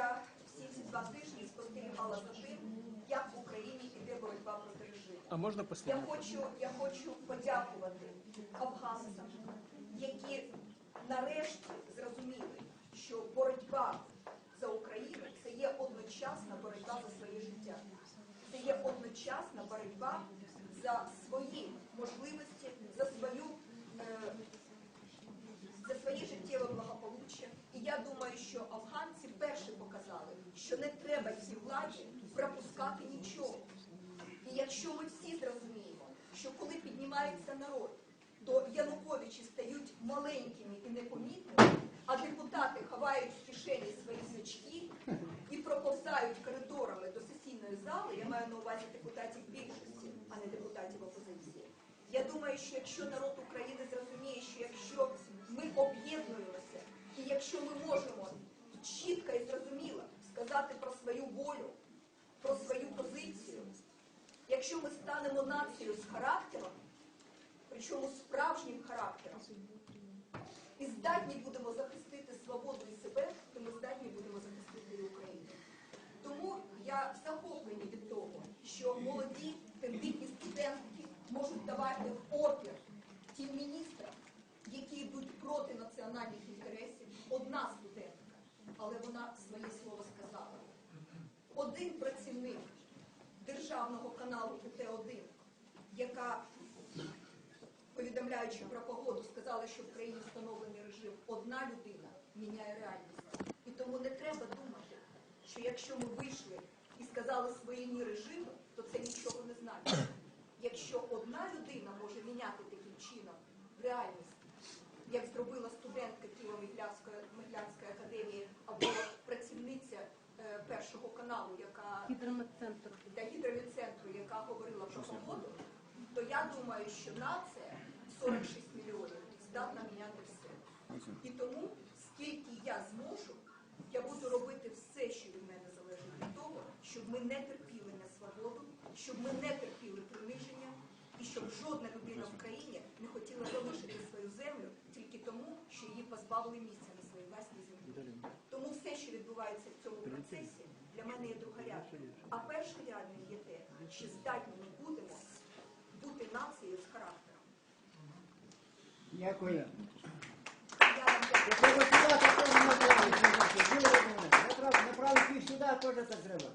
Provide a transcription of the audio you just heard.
я всі ці два тижні спостерігала за тим, як в Україні іде боротьба проти режиму. А можна послухати? Я хочу, я хочу подякувати афганцям, які нарешті зрозуміли, що боротьба за Україну це є одночасна боротьба за своє життя. Це є одночасна боротьба за свої можливості, за свою. Е, за своє життєве благополуччя, і я думаю, що що не треба цій владі пропускати нічого. І якщо ми всі зрозуміємо, що коли піднімається народ, то Януковичі стають маленькими і непомітними, а депутати ховають в кишені свої значки і проповзають коридорами до сесійної зали, я маю на увазі депутатів більшості, а не депутатів опозиції. Я думаю, що якщо народ України зрозуміє, що якщо ми об'єднуємося, і якщо ми можемо чітко і зрозуміло сказати про свою волю, про свою позицію, якщо ми станемо нацією з характером, причому справжнім характером, і здатні будемо захистити свободу і себе, то ми здатні будемо захистити і Україну. Тому я захоплені від того, що молоді тендитні студентки можуть давати опір тим міністрам, які йдуть проти національних інтересів. Одна студентка, але вона своє слово сказала. Один працівник державного каналу УТ-1, яка повідомляючи про погоду, сказала, що в країні встановлений режим одна людина міняє реальність. І тому не треба думати, що якщо ми вийшли і сказали свої ні режиму, то це нічого не значить. Якщо одна людина може міняти таким чином реальність, як зробила студентка Києво-Миглянської академії першого яка Гідрометцентр. для гідромедцентру, яка говорила про погоду, то я думаю, що нація 46 мільйонів здатна міняти все. І тому, скільки я зможу, я буду робити все, що від мене залежить від того, щоб ми не терпіли несвободу, щоб ми не терпіли приниження, і щоб жодна людина в країні не хотіла залишити свою землю тільки тому, що її позбавили місця на своїй власній землі. Тому все, що відбувається в цьому процесі, для мене є другорядним. А першорядним є те, чи здатні ми будемо бути нацією з характером. Дякую. Я вам дякую. Треба сюди треба. Неправильно, неправильно, сюди теж так треба.